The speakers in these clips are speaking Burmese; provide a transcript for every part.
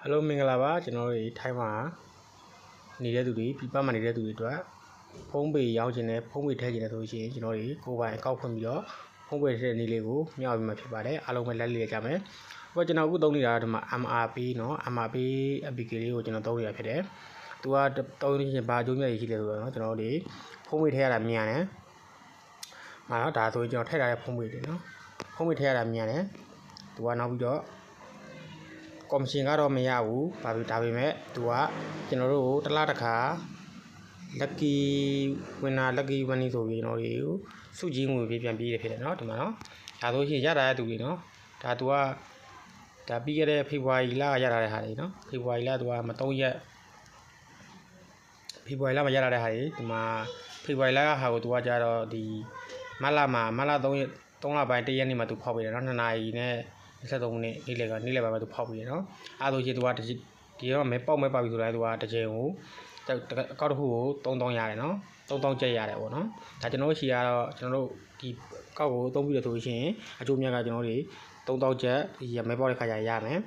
ဟယ်လိုမင်္ဂလာပါကျွန်တော်တို့ထိုင်းမှာနေတဲ့သူတွေပြပမှာနေတဲ့သူတွေအတွက်ဖုံးပေရောင်းခြင်းနဲ့ဖုံးပေထည့်ခြင်းနဲ့ဆိုလို့ရှိရင်ကျွန်တော်တို့ကိုယ်ပိုင်အကောက်ဖွင့်ပြီးတော့ဖုံးပေထည့်တဲ့နေ့လေးကိုမျှဝေမှာဖြစ်ပါတယ်အားလုံးပဲလက်လေးရကြမယ်ဟိုကျွန်တော်အခုသုံးနေတာဒီမှာ MRP เนาะ MRP APK လေးကိုကျွန်တော်သုံးနေတာဖြစ်တယ်သူကသုံးနေချင်းဘာအကျိုးမြတ်ရရှိလဲဆိုတော့เนาะကျွန်တော်တို့ဒီဖုံးပေထည့်ရတာမြန်တယ်မှာတော့ဒါဆိုရင်ကျွန်တော်ထည့်ထားတဲ့ဖုံးပေတွေเนาะဖုံးပေထည့်ရတာမြန်တယ်သူကနောက်ပြီးတော့ ကော်မရှင်ကတော့မရဘူး။ဘာဖြစ်ဒါပေမဲ့သူကကျွန်တော်တို့ကိုတစ်လားတစ်ခါ lucky winner lucky winning ဆိုပြီးကျွန်တော်တို့စုကြီးငွေပေးပြန်ပေးရဖြစ်တယ်เนาะဒီမှာเนาะဒါဆိုရှင်ရတာတဲ့သူတွေเนาะဒါသူကဒါပြီးခဲ့တဲ့ဖေဖော်ဝါရီလရတာတဲ့ဟာတွေเนาะဖေဖော်ဝါရီလသူကမ3ရက်ဖေဖော်ဝါရီလမှာရတာတဲ့ဟာတွေဒီမှာဖေဖော်ဝါရီလကဟာကိုသူကကြတော့ဒီမတ်လမှာမတ်လ3ရက်3လပိုင်း1ရက်နေ့မှာသူဖောက်ပေးတယ်เนาะ2နာရီနဲ့ 23မိနစ်နေ့လည်ကနေ့လည်ပိုင်းမှာသူဖောက်ပြီးရနော်အဲဆိုရှင်သူကဒီဒီတော့မဲပေါက်မဲပေါက်ပြီဆိုတော့သူကတစ်ချိန်ကိုအကောက်တစ်ခုကို3000ရတယ်နော်3000ကျက်ရတယ်ပေါ့နော်ဒါကျွန်တော်ရှိရတော့ကျွန်တော်တို့ဒီကောက်ကိုအသုံးပြုရဆိုရှင်အကျိုးမြတ်ကကျွန်တော်တို့3000ကျက်ဒီမဲပေါက်တဲ့ခါကျရမယ်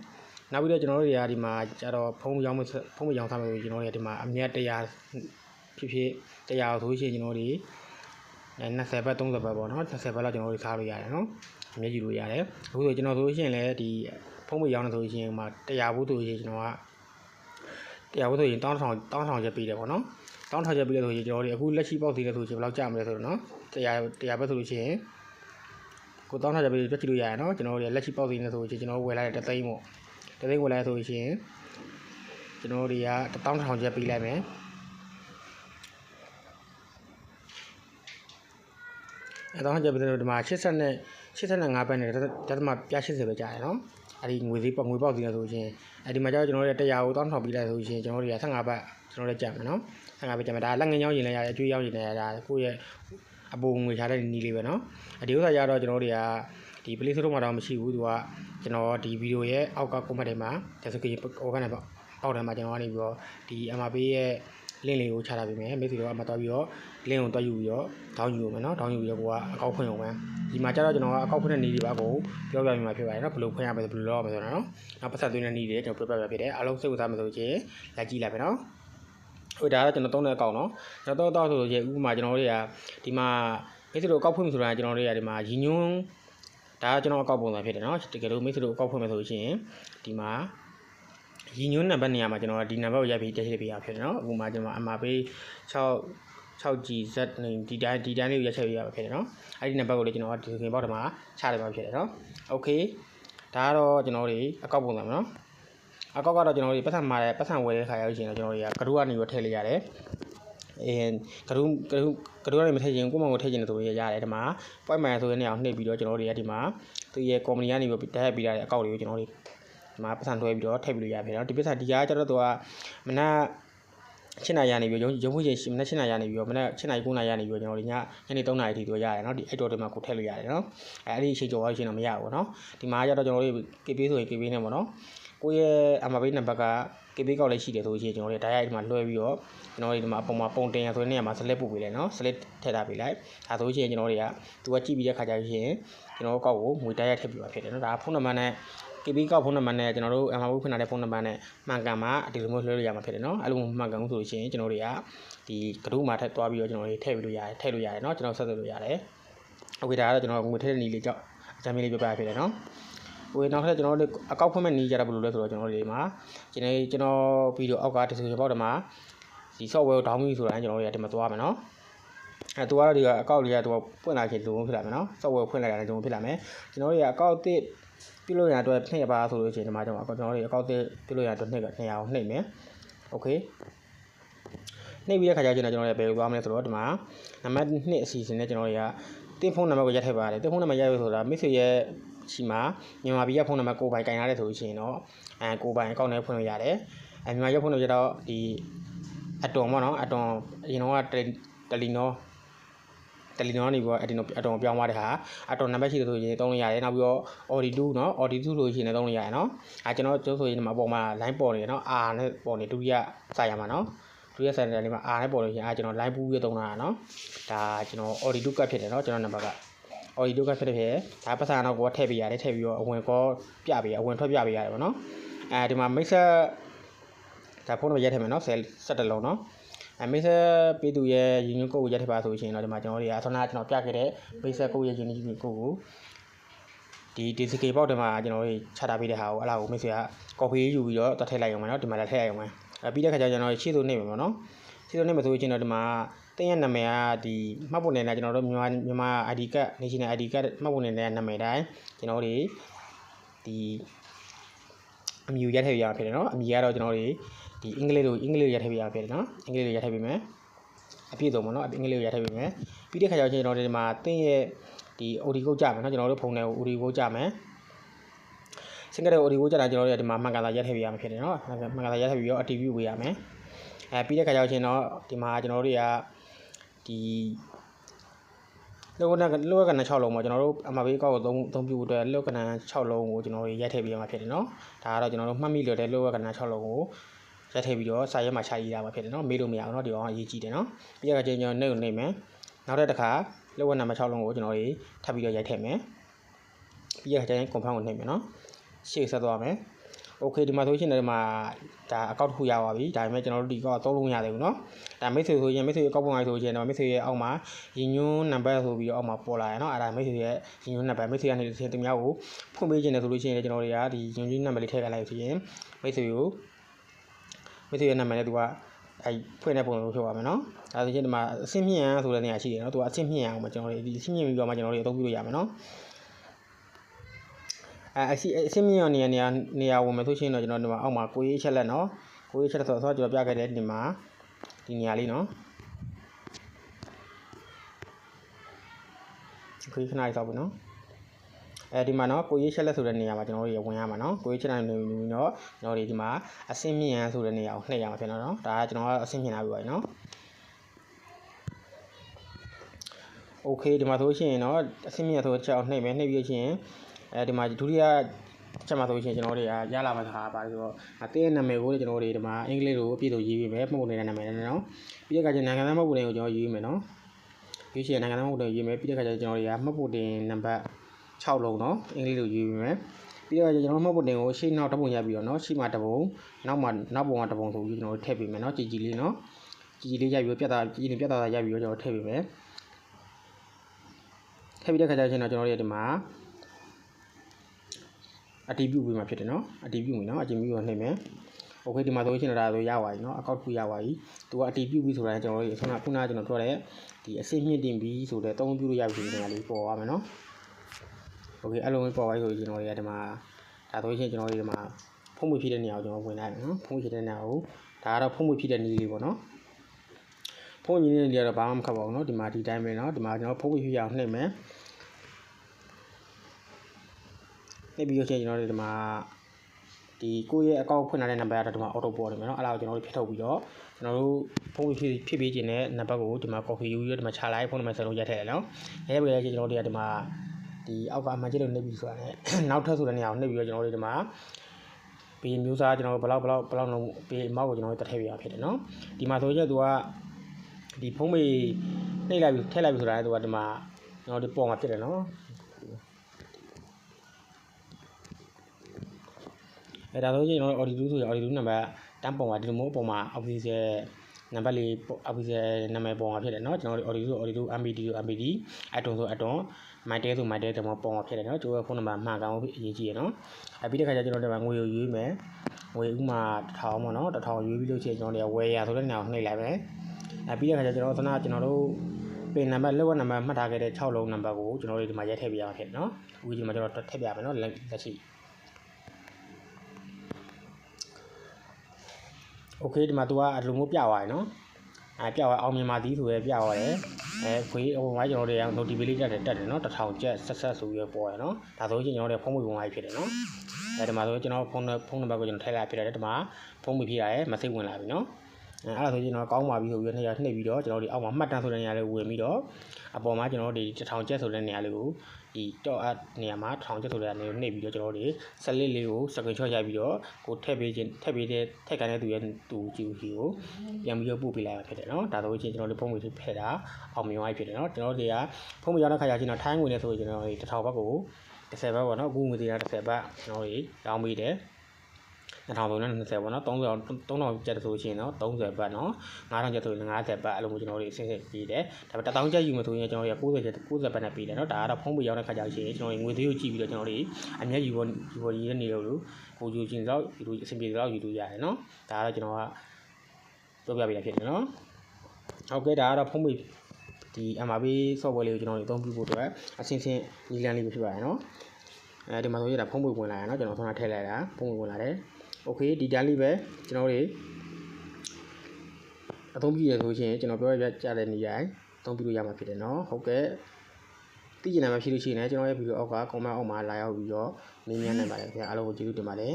နောက်ပြီးတော့ကျွန်တော်တို့တွေကဒီမှာကျတော့ဖုံးရောင်းဖုံးရောင်းထားမယ်ဆိုကျွန်တော်တို့ဒီမှာအမြတ်100ဖြစ်ဖြစ်100ဆိုရှင်ကျွန်တော်တို့20ဘတ်30ဘတ်ပေါ့နော်20ဘတ်လောက်ကျွန်တော်တို့စားလို့ရတယ်နော် မျက်ကြည့်လို့ရတယ်အခုဆိုကျွန်တော်ဆိုရှင်လည်းဒီဖုံးမရောင်းနေဆိုရှင်မှာ100ဘူးဆိုရှင်ကျွန်တော်က100ဘူးဆိုရင်1000 1000ချက်ပေးတယ်ပေါ့နော်1000ချက်ပေးလို့ဆိုရင်ကျွန်တော်တို့အခုလက်ရှိပေါက်သေးတယ်ဆိုရှင်ဘယ်လောက်ကြာမလဲဆိုတော့နော်100 100ဘတ်ဆိုလို့ရှိရင်ကို1000ချက်ပေးတွက်ကြည့်လို့ရတယ်နော်ကျွန်တော်တို့လက်ရှိပေါက်သေးတယ်ဆိုရှင်ကျွန်တော်ဝယ်လိုက်တဲ့3သိန်းပေါ့3သိန်းဝယ်လိုက်ဆိုရှင်ကျွန်တော်တို့တွေက1000ချက်ပေးလိုက်မယ်အဲတော့ကြပြီးတော့ဒီမှာ80နဲ့ 85ဘတ်နဲ့ဓာတ်မပြ80ပဲကြာတယ်နော်အဲ့ဒီငွေသေးပေါ့ငွေပေါက်သေးတယ်ဆိုရင်အဲ့ဒီမှာကျတော့ကျွန်တော်တို့တရားကိုတောင်းထောင်ပြီးလိုက်ဆိုရင်ကျွန်တော်တို့က15ဘတ်ကျွန်တော်တို့ကြာမယ်နော်15ဘတ်ကြာမယ်ဒါလက်ငင်းချောင်းရင်လည်းရတယ်အကျွေးချောင်းရင်လည်းရတယ်ကိုယ့်ရဲ့အပိုငွေချတဲ့နီးလေးပဲနော်အဲ့ဒီဥစ္စာကြတော့ကျွန်တော်တို့တွေကဒီ play store မှာတော့မရှိဘူးသူကကျွန်တော်ဒီဗီဒီယိုရဲ့အောက်က comment ထဲမှာ description ဟိုကနေပေါ့အောက်ထဲမှာကျွန်တော်ကနေပြီးတော့ဒီ MRP ရဲ့ link လေးကိုချထားပေးမယ်မိတ်ဆွေတို့ကမှတော့ပြီးတော့ link ကိုတွက်ယူပြီးတော့ဒေါင်းယူရမယ်နော်ဒေါင်းယူပြီးတော့ကိုကအကောက်ဖွင့်အောင်ပဲဒီမှာကျတော့ကျွန်တော်ကအကောက်ဖွင့်တဲ့နည်းတွေပါကိုပြောပြပြမှာဖြစ်ပါတယ်နော်ဘယ်လိုဖွင့်ရမလဲဘယ်လိုလုပ်ရမလဲဆိုတာနော်နောက်ပတ်သက်သွင်းတဲ့နည်းတွေကျွန်တော်ပြောပြပြဖြစ်တယ်အားလုံးစိတ်ဝင်စားမှဆိုရင်လိုက်ကြည့်လိုက်ပဲနော်ဟိုဒါကတော့ကျွန်တော်သုံးတဲ့အကောင့်နော်ကျွန်တော်တော့ဆိုလို့ရှိရင်ဥပမာကျွန်တော်တို့တွေကဒီမှာမိတ်ဆွေတို့အကောက်ဖွင့်မှဆိုတာကျွန်တော်တို့တွေကဒီမှာရည်ညွန်းဒါကကျွန်တော်အကောက်ပုံစံဖြစ်တယ်နော်တကယ်လို့မိတ်ဆွေတို့အကောက်ဖွင့်မှဆိုလို့ရှိရင်ဒီမှာရ ညီညွန်းနံပါတ်နေရာမှာကျွန်တော်ကဒီနံပါတ်ကိုရိုက်ပြီးတက်ထည့်ပေးရဖြစ်တယ်နော်အခုမှကျွန်တော်အမှာပေး6 6G Z ဒီတိုင်းဒီတိုင်းလေးကိုရိုက်ချက်ပေးရပါဖြစ်တယ်နော်အဲ့ဒီနံပါတ်ကိုလည်းကျွန်တော်ကဒီခင်ပေါက်ထဲမှာချထားမှာဖြစ်တယ်နော် okay ဒါကတော့ကျွန်တော်တွေအကောက်ပုံစံမှာနော်အကောက်ကတော့ကျွန်တော်တို့ပတ်စံမှာတဲ့ပတ်စံဝယ်တဲ့ခါရောက်ရှင်တော့ကျွန်တော်တို့ကကရုကနေပြီးထည့်လိုက်ရတယ်အင်းကရုကရုကရုကနေမထည့်ရင်ကိုမောင်ကိုထည့်ချင်တယ်ဆိုရင်ရတယ်ဒီမှာ point မှန်ဆိုတဲ့နေရာကိုနှိပ်ပြီးတော့ကျွန်တော်တို့တွေကဒီမှာသူရဲ့ company ကနေပြီးတက်ပြီးရတဲ့အကောက်တွေကိုကျွန်တော်တို့ ဒီမှာပတ်စံတွဲပြီးတော့ထည့်ပြီးလို့ရပြီနော်ဒီပတ်စံဒီကကျတော့သူကမနက်7နာရီနေပြီးရုံရုံဖွင့်ချိန်မနက်7နာရီနေပြီးတော့မနက်7နာရီ9နာရီနေပြီးတော့ကျွန်တော်တို့ညညနေ3နာရီထိတော့ရတယ်နော်ဒီအဲ့တော်တွေမှာကိုထည့်လို့ရတယ်နော်အဲအဲ့ဒီအချိန်ကျော်သွားရှင်တော့မရဘူးနော်ဒီမှာကျတော့ကျွန်တော်တို့ KB ဆိုရင် KB နဲ့ပေါ့နော်ကိုယ့်ရဲ့ MB နံပါတ်က KB ကောက်လည်းရှိတယ်ဆိုရင်ကျွန်တော်တို့ dial ဒီမှာလွှဲပြီးတော့ကျွန်တော်တို့ဒီမှာအပေါ်မှာပုံတင်ရဆိုတဲ့နေရာမှာ select ပို့ပေးလိုက်နော် select ထည့်ထားပေးလိုက်ဒါဆိုရင်ကျွန်တော်တွေကသူကကြည့်ပြီးတဲ့ခါကျရင်ကျွန်တော်တို့ကောက်ကိုငွေ dial ထည့်ပြီးပါဖြစ်တယ်နော်ဒါဖုန်းနံပါတ်နဲ့ KB ကောက်ဖုန်းနံပါတ်နဲ့ကျွန်တော်တို့ MB ဖွင့်ထားတဲ့ဖုန်းနံပါတ်နဲ့မှန်ကန်မှာဒီလိုမျိုးလွှဲလို့ရမှာဖြစ်တယ်နော်အဲ့လိုမှန်ကန်မှုဆိုလို့ရှိရင်ကျွန်တော်တွေကဒီကဒုမှာထည့်သွားပြီးတော့ကျွန်တော်တွေထည့်ပြီးလို့ရတယ်ထည့်လို့ရတယ်နော်ကျွန်တော်ဆက်သွယ်လို့ရတယ်โอเคဒါကတော့ကျွန်တော်ငွေထည့်တဲ့နည်းလေးကြောင့်အကြမ်းလေးပြပြဖြစ်တယ်နော် ဟိုနောက်ထပ်ကျွန်တော်တို့အကောက်ဖွင့်မဲ့နီးကြတာဘယ်လိုလဲဆိုတော့ကျွန်တော်တို့ဒီမှာကျွန်တော်ကျွန်တော်ဗီဒီယိုအောက်က description box ထဲမှာဒီ software ကို download ဆိုတာကျွန်တော်တို့ရဒီမှာသွားမယ်နော်အဲသူကတော့ဒီကအကောက်လေးကသူကဖွင့်လာခြင်းလုံးဖြစ်လာမယ်နော် software ဖွင့်လိုက်တာလည်းလုံးဖြစ်လာမယ်ကျွန်တော်တို့ရအကောက်တစ်ပြုလို့ရအတွက်နှစ်ပါဆိုလို့ရှိရင်ဒီမှာကျွန်တော်ကျွန်တော်တို့အကောက်တစ်ပြုလို့ရအတွက်နှစ်က200အောင်နှိပ်မယ်โอเคနှိပ်ပြီးတဲ့ခါကျကျွန်တော်ကျွန်တော်ရဘယ်လိုသွားမလဲဆိုတော့ဒီမှာနံပါတ်2အစီအစဉ်နဲ့ကျွန်တော်တို့ရတင်းဖုန်းနံပါတ်ကိုရိုက်ထည့်ပါတယ်တင်းဖုန်းနံပါတ်ရိုက်ရဆိုတာမိတ်ဆွေရဲ့ ရှိမှာမြန်မာပြည်ကဖုန်းနံပါတ်ကိုပိုင်ကင်ရတယ်ဆိုလို့ရှိရင်တော့အဲကိုပိုင်အကောင့်နဲ့ဖွင့်လို့ရတယ်အဲမြန်မာရောက်ဖုန်းလို့ကျတော့ဒီအတွန်ပေါ့နော်အတွန်အရင်တော့တယ်လီနောတယ်လီနောနေပြီးတော့အတင်အတော်ပြောင်းသွားတဲ့ဟာအတော်နံပါတ်ရှိတယ်ဆိုရင်သုံးလို့ရတယ်နောက်ပြီးတော့ Audi 2เนาะ Audi 2ဆိုရင်လည်းသုံးလို့ရတယ်เนาะအဲကျွန်တော်ကျိုးဆိုရင်ဒီမှာပုံမှာ line ပေါ်နေတယ်เนาะ R နဲ့ပေါ်နေဒုတိယစာရမှာเนาะဒုတိယစာရလေးမှာ R နဲ့ပေါ်လို့ရှိရင်အဲကျွန်တော် line ပူးပြီးသုံးတာเนาะဒါကျွန်တော် Audi 2ကတ်ဖြစ်တယ်เนาะကျွန်တော်နံပါတ်က အော်ဒီ local ဖြစ်တဲ့ဖြစ်ဒါပတ်စံတော့ကိုထည့်ပေးရတယ်ထည့်ပြီးတော့အဝင်ကောပြပေးရအဝင်ထွက်ပြပေးရတယ်ပေါ့နော်အဲဒီမှာ mixer ဒါဖုန်းနံပါတ်ရက်ထည့်မယ်နော်17လုံးနော်အဲမိတ်ဆက်ပေးသူရဲ့ union code ကိုရက်ထည့်ပါဆိုရှင်တော့ဒီမှာကျွန်တော်တွေကဆောနာကျွန်တော်ပြခဲ့တဲ့မိတ်ဆက် code ရဲ့ union code ကိုဒီ DSK ပေါ့ဒီမှာကျွန်တော်တွေခြားထားပေးတဲ့ဟာကိုအလားကိုမိတ်ဆက်က copy ယူပြီးတော့တက်ထည့်လိုက်အောင်မယ်နော်ဒီမှာလက်ထည့်ရအောင်မယ်အဲပြီးတဲ့ခါကျကျွန်တော်ရှေ့သို့နေမယ်ပေါ့နော်ရှေ့သို့နေမယ်ဆိုရင်တော့ဒီမှာ တင်းရဲ့နာမည်ကဒီမှတ်ပုံနယ်နဲ့ကျွန်တော်တို့မြန်မာမြန်မာ ID card national ID card မှတ်ပုံနယ်နဲ့နာမည်တိုင်းကျွန်တော်တို့တွေဒီအမည်ရထည့်ပြရမှာဖြစ်တယ်နော်အမည်ကတော့ကျွန်တော်တို့ဒီအင်္ဂလိပ်လိုအင်္ဂလိပ်လိုရထည့်ပြရမှာဖြစ်တယ်နော်အင်္ဂလိပ်လိုရထည့်ပြမယ်အပြည့်စုံပေါ့နော်အင်္ဂလိပ်လိုရထည့်ပြမယ်ပြီးတဲ့ခါကျတော့ကျွန်တော်တို့ဒီမှာတင်းရဲ့ဒီ OD ကုတ်ကြမယ်နော်ကျွန်တော်တို့ဖုန်းထဲကို OD ကုတ်ကြမယ်စင်ကတဲ့ OD ကုတ်ကြတာကျွန်တော်တို့ဒီမှာမှန်ကန်တာရထည့်ပြရမှာဖြစ်တယ်နော်မှန်ကန်တာရထည့်ပြီးတော့ active ပေးရမယ်အဲပြီးတဲ့ခါကျတော့ကျွန်တော်ဒီမှာကျွန်တော်တို့တွေက ဒီလောကနာလောကနာ6လုံးပေါ့ကျွန်တော်တို့အမဘေးကောက်ကိုသုံးသုံးပြဖို့အတွက်လောကနာ6လုံးကိုကျွန်တော်တို့ရိုက်ထည့်ပေးရမှာဖြစ်တယ်နော်ဒါကတော့ကျွန်တော်တို့မှတ်မိလို့တဲ့လောကနာ6လုံးကိုရိုက်ထည့်ပြီးတော့စာရွက်မှာခြာရေးရမှာဖြစ်တယ်နော်မေးလို့မရအောင်နော်ဒီအောင်အရေးကြီးတယ်နော်ပြီးတော့ကျွန်တော်နေကိုနေမယ်နောက်တစ်ခါလောကနာ6လုံးကိုကျွန်တော်တို့ထပ်ပြီးတော့ရိုက်ထည့်မယ်ပြီးတော့ကျွန်တော် confirm ကိုနှိပ်မယ်နော်ရှေ့ဆက်သွားမယ် โอเคဒီမှာဆိုရှင်ဒီမှာဒါအကောင့်တစ်ခုရပါပြီဒါပေမဲ့ကျွန်တော်တို့ဒီကောက်သုံးလို့မရသေးဘူးเนาะဒါမိတ်ဆွေဆိုရင်မိတ်ဆွေအကောင့်ပုံလိုက်ဆိုရင်တော့မိတ်ဆွေရဲ့အောက်မှာရည်ညွှန်းနံပါတ်ဆိုပြီးတော့အောက်မှာပေါ်လာရเนาะအဲ့ဒါမိတ်ဆွေရဲ့ရည်ညွှန်းနံပါတ်မိတ်ဆွေကနေတစ်ချက်တများကိုဖွင့်ပေးခြင်းတယ်ဆိုလို့ရှိရင်ကျွန်တော်တွေကဒီရည်ညွှန်းနံပါတ်လေးထည့်ခိုင်းလိုက်ဆိုရင်မိတ်ဆွေကိုမိတ်ဆွေရဲ့နံပါတ်နဲ့သူကအဲဖွင့်တဲ့ပုံလို့ပြောပါမယ်เนาะဒါဆိုရင်ဒီမှာအဆင့်မြင့်ဆိုတဲ့နေရာရှိတယ်เนาะသူကအဆင့်မြင့်အောင်ကျွန်တော်တို့ဒီအဆင့်မြင့်ပြီးတော့မှကျွန်တော်တို့အသုံးပြုလို့ရမယ်เนาะ အဲအစီအစင်းမြောင်နေရနေရနေရဝင်မယ်ဆိုရှင်တော့ကျွန်တော်ဒီမှာအောက်မှာကိုရေးချက်လက်နော်ကိုရေးချက်လက်ဆိုတော့ကျွန်တော်ပြခဲ့တဲ့ဒီမှာဒီနေရာလေးနော်ခရီးခဏလေးတော့ပြီနော်အဲဒီမှာနော်ကိုရေးချက်လက်ဆိုတဲ့နေရာမှာကျွန်တော်တို့ရဝင်ရမှာနော်ကိုရေးချက်လက်နေပြီးတော့ကျွန်တော်တို့ဒီမှာအစင်းမြင့်ဆိုတဲ့နေရာကိုနှိပ်ရမှာဖြစ်တော့နော်ဒါကကျွန်တော်ကအစင်းမြင့်လာပြီပါနော်โอเคဒီမှာဆိုရှင်เนาะအစင်းမြင့်ဆိုချက်အောင်နှိပ်မယ်နှိပ်ပြီးချင်း အဲဒီမှာဒုတိယချက်မှာဆိုရှင်ကျွန်တော်တို့တွေကရလာမှာသာပါဆိုတော့အတင်းနာမည်ကိုကျွန်တော်တို့ဒီမှာအင်္ဂလိပ်လိုအပြည့်စုံရေးပြီးမယ်မှုတ်နေတဲ့နာမည်နဲ့နော်ပြီးတဲ့အခါကျနိုင်ငံသားမှတ်ပုံတင်ကိုကျွန်တော်ရေးမယ်နော်ရေးချင်နိုင်ငံသားမှတ်ပုံတင်ရေးမယ်ပြီးတဲ့အခါကျကျွန်တော်တွေကမှတ်ပုံတင်နံပါတ်6လုံးနော်အင်္ဂလိပ်လိုရေးပြီးမယ်ပြီးတော့ကျွန်တော်မှတ်ပုံတင်ကိုရှေ့နောက်တစ်ပုံရပြီးတော့နော်ရှေ့မှာတစ်ပုံနောက်မှာနောက်ပုံကတစ်ပုံဆိုပြီးကျွန်တော်တို့ထည့်ပေးမယ်နော်ကြည်ကြည်လေးနော်ကြည်ကြည်လေးရပြီးတော့ပြတ်တာကြည်ကြည်လေးပြတ်တာရပြီးတော့ကျွန်တော်ထည့်ပေးမယ်ထည့်ပြီးတဲ့ခါကျကျွန်တော်ကျွန်တော်တို့ဒီမှာ အတီးပြုတ်ပေးမှာဖြစ်တယ်နော်အတီးပြုတ်မယ်နော်အတီးပြုတ်ကိုနှိပ်မယ်โอเคဒီမှာဆိုရှင်ဒါဆိုရပါပြီเนาะအကောက်တစ်ခုရပါပြီသူကအတီးပြုတ်ပြီးဆိုတာကျွန်တော်တို့ခုနခုနကျွန်တော်ပြောတဲ့ဒီအစစ်မြင့်တင်ပြီးဆိုတဲ့သုံးပြုလို့ရပြီဒီနေရာလေးပေါ်သွားမယ်เนาะโอเคအဲ့လိုမျိုးပေါ်သွားပြီဆိုရင်ကျွန်တော်တို့ဒီမှာဒါဆိုရှင်ကျွန်တော်တို့ဒီမှာဖုံးမွေဖြစ်တဲ့နေရာကိုကျွန်တော်ဝင်လိုက်မယ်เนาะဖုံးမွေဖြစ်တဲ့နေရာကိုဒါကတော့ဖုံးမွေဖြစ်တဲ့နည်းလေးပေါ့เนาะဖုံးမွေဖြစ်တဲ့နေရာတော့ဘာမှမခက်ပါဘူးเนาะဒီမှာဒီတိုင်းပဲเนาะဒီမှာကျွန်တော်ဖုံးမွေဖြစ်ရအောင်နှိပ်မယ် နေပြီးတော့ကျွန်တော်တို့ဒီမှာဒီကိုယ့်ရဲ့အကောင့်ဖွင့်ထားတဲ့နံပါတ်ကတော့ဒီမှာ auto ပေါ်နေမယ်เนาะအဲ့ဒါကိုကျွန်တော်တို့ဖြတ်ထုတ်ပြီးတော့ကျွန်တော်တို့ဖုန်းဖြည့်ဖြည့်ပေးခြင်းနဲ့နံပါတ်ကိုဒီမှာ copy ယူပြီးတော့ဒီမှာချလိုက်ဖုန်းနံပါတ်ဆက်လို့ရက်ထည့်တယ်เนาะရဲပြီးတော့ကျွန်တော်တို့ဒီမှာဒီအောက်ကအမှန်ကျလို့နှိပ်ပြီးဆိုတာ ਨੇ နောက်ထပ်ဆိုတဲ့နေရာကိုနှိပ်ပြီးတော့ကျွန်တော်တို့ဒီမှာပြီးမျိုးစားကျွန်တော်တို့ဘလောက်ဘလောက်ဘလောက်လုံးပြီးမောက်ကိုကျွန်တော်တို့တထည့်ပြရဖြစ်တယ်เนาะဒီမှာဆိုရင်သူကဒီဖုန်းမေနှိပ်လိုက်ပြီးထည့်လိုက်ပြီးဆိုတာ ਨੇ သူကဒီမှာကျွန်တော်တို့ပေါ်မှာဖြစ်တယ်เนาะ အဲဒါဆိုရင်ကျွန်တော် audio ဆိုရင် audio နံပါတ်တန်းပုံမှာဒီလိုမျိုးပုံမှာ official နံပါတ်လေး official နာမည်ပုံမှာဖြစ်တယ်เนาะကျွန်တော်တို့ audio ဆို audio MBD ဆို MBD အတုံဆိုအတုံ mytel ဆို mytel တမပုံမှာဖြစ်တယ်เนาะကျွန်တော်ဖုန်းနံပါတ်မှန်ကန်ဖို့အရေးကြီးရယ်เนาะအဲပြီးတဲ့ခါကျကျွန်တော်တို့ကငွေကိုရွေးမယ်ငွေဥမာ1000ပေါ့เนาะ1000ရွေးပြီးလို့ရှိရင်ကျွန်တော်တို့ဝယ်ရဆိုတဲ့နေရာကိုနှိပ်လိုက်မယ်အဲပြီးတဲ့ခါကျကျွန်တော်သနာကျွန်တော်တို့ပင်နံပါတ်လက်ဝက်နံပါတ်မှတ်ထားခဲ့တဲ့6လုံးနံပါတ်ကိုကျွန်တော်တို့ဒီမှာရိုက်ထည့်ပြရမှာဖြစ်တယ်เนาะအခုဒီမှာကျွန်တော်ထည့်ပြမယ်เนาะလက်ရှိ โอเคဒီမှာ तू ကအလိုမျိုးပြသွားတယ်နော်အဲပြသွားအောင်မြင်ပါသည်ဆိုရပြသွားတယ်အဲခွေးဟိုမှာကျွန်တော်တို့ရ notification တက်တယ်တက်တယ်နော်1000ကျက်ဆက်ဆက်ဆိုပြီးပေါ်ရနော်ဒါဆိုရင်ကျွန်တော်တို့ဖုန်းမွေပုံလိုက်ဖြစ်တယ်နော်အဲဒီမှာဆိုကျွန်တော်ဖုန်းဖုန်းနံပါတ်ကိုကျွန်တော်ထည့်လိုက်ဖြစ်တယ်ဒီမှာဖုန်းမွေဖြစ်ရတယ်မစိတ်ဝင်လာပြီနော် အဲအဲ့ဒါဆိုကျွန်တော်ကောင်းပါပြီဆိုပြီးနှစ်ရနှိပ်ပြီးတော့ကျွန်တော်ဒီအောက်မှာမှတ်တမ်းဆိုတဲ့နေရာလေးဝင်ပြီးတော့အပေါ်မှာကျွန်တော်တို့ဒီ1000ကျက်ဆိုတဲ့နေရာလေးကိုဒီတော့အနေရာမှာ1000ကျက်ဆိုတဲ့နေရာကိုနှိပ်ပြီးတော့ကျွန်တော်တို့ဆက်လစ်လေးကို screenshot ရိုက်ပြီးတော့ကိုထည့်ပေးခြင်းထည့်ပေးတဲ့ထည့်ကန်တဲ့သူရဲ့သူကြည့်စီကိုပြန်ပြီးတော့ပို့ပေးလိုက်တာဖြစ်တယ်နော်ဒါဆိုရင်ကျွန်တော်တို့ဖုန်းငွေဖဲ့တာအောင်မြင်သွားဖြစ်တယ်နော်ကျွန်တော်တို့တွေကဖုန်းမရောက်တဲ့ခါကျကျွန်တော်ထိုင်းငွေနဲ့ဆိုရင်ကျွန်တော်တို့1000ဘတ်ကို10ဘတ်ပေါ့နော်အခုငွေသေးတာ10ဘတ်ကျွန်တော်တို့ရောင်းပေးတယ် 2020ပေါ့နော်30 3000ကျပ်ဆိုရှင်နော်30ဘတ်နော်9000ကျပ်ဆိုရင်50ဘတ်အဲ့လိုမျိုးကျွန်တော်တို့အဆင့်ဆင့်ပေးတယ်ဒါပေမဲ့1000ကျပ်ယူမှဆိုရင်ကျွန်တော်တို့90ကျပ်90ဘတ်နဲ့ပေးတယ်နော်ဒါကတော့ဖုန်းပေးရောက်တဲ့ခါကျရှင်ကျွန်တော်ငွေသေးကိုကြည့်ပြီးတော့ကျွန်တော်တို့အမျက်ယူဖို့ယူဖို့ရည်နေလို့ကိုယူချင်းတော့ယူလို့အဆင်ပြေတော့ယူလို့ရတယ်နော်ဒါကတော့ကျွန်တော်ကပြောပြပေးရဖြစ်တယ်နော်ဟုတ်ကဲ့ဒါကတော့ဖုန်းပေးဒီ MRB software လေးကိုကျွန်တော်တို့အသုံးပြုဖို့အတွက်အဆင့်ဆင့်နည်းလမ်းလေးပဲဖြစ်ပါတယ်နော်အဲဒီမှာဆိုရင်ဒါဖုန်းပွေဝင်လာရနော်ကျွန်တော်ဆောင်းထည့်လိုက်တာဖုန်းပွေဝင်လာတယ် โอเคဒီတန်းလေးပဲကျွန်တော်တို့အသုံးပြုရဆိုရှင်ကျွန်တော်ပြောရကြတဲ့နေရာအသုံးပြုလို့ရမှာဖြစ်တယ်နော်ဟုတ်ကဲ့သိကျင်တာမှဖြစ်လို့ရှိရင်လည်းကျွန်တော်ရဲ့ဗီဒီယိုအောက်က comment အောက်မှာလာရောက်ပြီးတော့မေးမြန်းနိုင်ပါတယ်ခင်ဗျာအားလုံးကိုကျေးဇူးတင်ပါတယ်